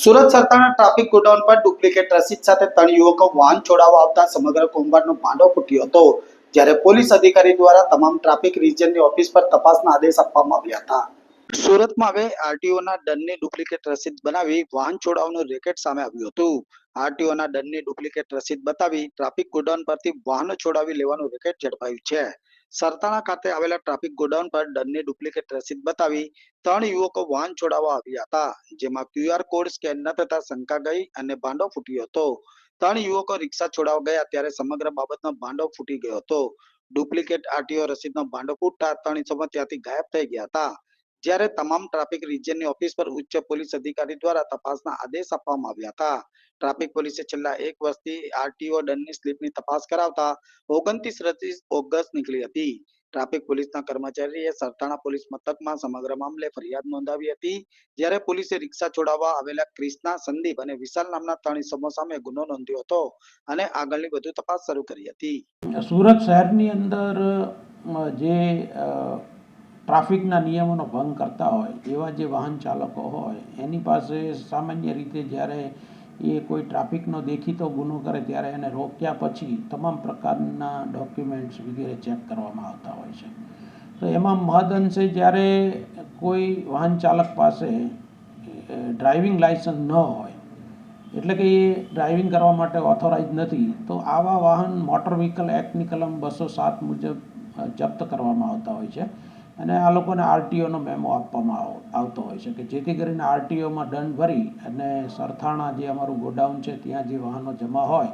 સુરત સરકારના traffic godown પર duplicate રસીદ સાથે ત્રણ યુવકો વાહન છોડાવવા આવતા સમગ્ર કૌભાંડનો ભાંડો ફૂટ્યો હતો, જ્યારે પોલીસ અધિકારી દ્વારા તમામ ટ્રાફિક રિજિયનની ઓફિસ પર તપાસના આદેશ આપવામાં આવ્યા હતા. સુરતમાં હવે આરટીઓના દંડની ડુપ્લિકેટ રસીદ બનાવી વાહન છોડાવવાનું રેકેટ સામે આવ્યું હતું. આરટીઓના દંડની ડુપ્લિકેટ રસીદ બતાવી ટ્રાફિક ગોડાઉન પરથી વાહનો છોડાવી લેવાનું રેકેટ ઝડપાયું છે. સરતાણા ખાતે આવેલા ટ્રાફિક ગોડાઉન પર દંડની ડુપ્લિકેટ રસીદ બતાવી ત્રણ યુવકો વાહન છોડાવવા આવ્યા હતા, જેમાં ક્યુઆર કોડ સ્કેન ન થતા શંકા ગઈ અને ભાંડો ફૂટ્યો હતો. ત્રણ યુવકો રિક્ષા છોડાવવા ગયા ત્યારે સમગ્ર બાબતનો ભાંડો ફૂટી ગયો હતો. ડુપ્લિકેટ આરટીઓ રસીદનો ભાંડો ફૂટતા ત્રણ ઇસમો ત્યાંથી ગાયબ થઈ ગયા હતા. જ્યારે તમામ ટ્રાફિક રિજિયનની ઓફિસ પર ઉચ્ચ પોલીસ અધિકારી દ્વારા તપાસના આદેશ આપવામાં આવ્યા હતા. ટ્રાફિક પોલીસે છેલ્લા એક વર્ષથી આરટીઓ દંડની સ્લીપની તપાસ કરાવતા ઓગણત્રીસ રત્રીસ ઓગસ્ટ નીકળી હતી. ટ્રાફિક પોલીસના કર્મચારીએ સરથાણા પોલીસ મથકમાં સમગ્ર મામલે ફરિયાદ નોંધાવી હતી. જ્યારે પોલીસે રિક્ષા છોડાવવા આવેલા ક્રિષ્ના, સંદીપ અને વિશાલ નામના ત્રણ ઇસમો સામે ગુનો નોંધ્યો હતો અને આગળની વધુ તપાસ શરૂ કરી હતી. સુરત શહેરની અંદર જે ટ્રાફિકના નિયમોનો ભંગ કરતા હોય, એવા જે વાહન ચાલકો હોય, એની પાસે સામાન્ય રીતે જ્યારે એ કોઈ ટ્રાફિકનો દેખીતો ગુનો કરે ત્યારે એને રોક્યા પછી તમામ પ્રકારના ડોક્યુમેન્ટ્સ વગેરે ચેક કરવામાં આવતા હોય છે. તો એમાં મહદઅંશે જ્યારે કોઈ વાહન ચાલક પાસે ડ્રાઇવિંગ લાઇસન્સ ન હોય, એટલે કે એ ડ્રાઇવિંગ કરવા માટે ઓથોરાઇઝ નથી, તો આવા વાહન મોટર વ્હીકલ એક્ટની કલમ બસો સાત મુજબ જપ્ત કરવામાં આવતા હોય છે. અને આ લોકોને આરટીઓનો મેમો આપવામાં આવ- આવતો હોય છે કે જેથી કરીને આરટીઓમાં દંડ ભરી અને સરથાણા જે અમારું ગોડાઉન છે, ત્યાં જે વાહનો જમા હોય,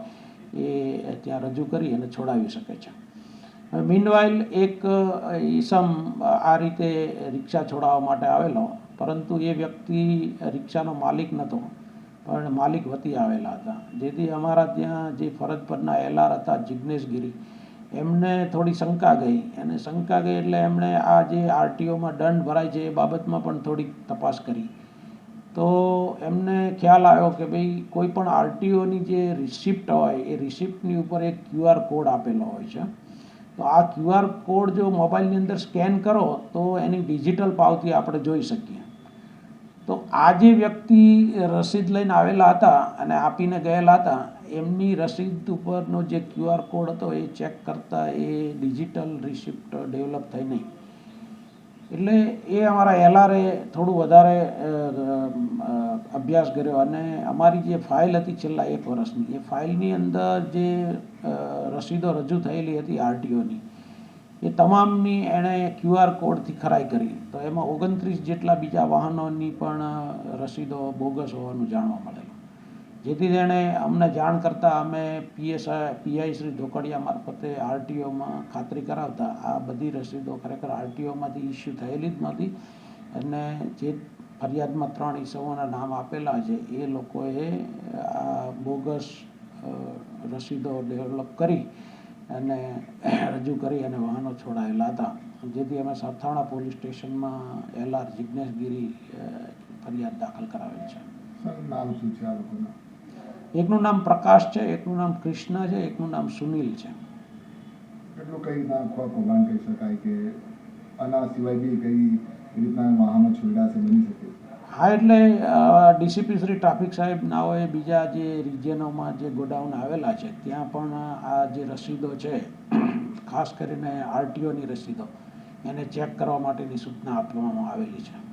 એ ત્યાં રજૂ કરી અને છોડાવી શકે છે. મીનવાઇલ એક ઈસમ આ રીતે રિક્ષા છોડાવવા માટે આવેલો, પરંતુ એ વ્યક્તિ રિક્ષાનો માલિક નહોતો પણ માલિક વતી આવેલા હતા. જેથી અમારા ત્યાં જે ફરજ પરના એલઆર હતા જિગ્નેશ ગિરી એમને થોડી શંકા ગઈ. અને શંકા ગઈ એટલે એમણે આ જે આરટીઓમાં દંડ ભરાય છે એ બાબતમાં પણ થોડીક તપાસ કરી. તો એમને ખ્યાલ આવ્યો કે ભાઈ કોઈ પણ આરટીઓની જે રિસિપ્ટ હોય એ રિસિપ્ટની ઉપર એક ક્યુઆર કોડ આપેલો હોય છે. તો આ ક્યુઆર કોડ જો મોબાઈલની અંદર સ્કેન કરો તો એની ડિજિટલ પાવતી આપણે જોઈ શકીએ. તો આ જે વ્યક્તિ રસીદ લઈને આવેલા હતા અને આપીને ગયેલા હતા એમની રસીદ ઉપરનો જે ક્યુઆર કોડ હતો એ ચેક કરતાં એ ડિજિટલ રિસિપ્ટ ડેવલપ થઈ નહીં. એટલે એ અમારા એલઆરએ થોડું વધારે અભ્યાસ કર્યો અને અમારી જે ફાઇલ હતી છેલ્લા એક વર્ષની, એ ફાઇલની અંદર જે રસીદો રજૂ થયેલી હતી આરટીઓની, એ તમામની એણે ક્યુઆર કોડથી ખરાઈ કરી. તો એમાં ઓગણત્રીસ જેટલા બીજા વાહનોની પણ રસીદો બોગસ હોવાનું જાણવા મળેલું. જેથી તેણે અમને જાણ કરતાં અમે પીએસઆઈ પીઆઈ શ્રી ધોકડિયા મારફતે આરટીઓમાં ખાતરી કરાવતા. આ બધી રસીદો ખરેખર આરટીઓમાંથી ઇસ્યુ થયેલી જ નહોતી. અને જે ફરિયાદમાં ત્રણ ઈસવોના નામ આપેલા છે, એ લોકોએ આ બોગસ રસીદો ડેવલપ કરી અને રજૂ કરી અને વાહનો છોડાયેલા હતા. જેથી અમે સરથાણા પોલીસ સ્ટેશનમાં એલઆર જિજ્ઞેશ ગીરી ફરિયાદ દાખલ કરાવેલ છે. નામ શું છે આ લોકોના? એકનું નામ પ્રકાશ છે એકનું નામ કૃષ્ણ છે એકનું નામ સુનિલ છે. એટલું કઈ આખું કૌભાંડ કહી શકાય કે આના સિવાય બી કઈ રીતના છોડ્યા છે બની શકે? હા એટલે ડીસીપી શ્રી ટ્રાફિક સાહેબ નાઓએ બીજા જે રિજિયનોમાં જે ગોડાઉન આવેલા છે ત્યાં પણ આ જે રસીદો છે ખાસ કરીને આરટીઓની રસીદો એને ચેક કરવા માટેની સૂચના આપવામાં આવેલી છે.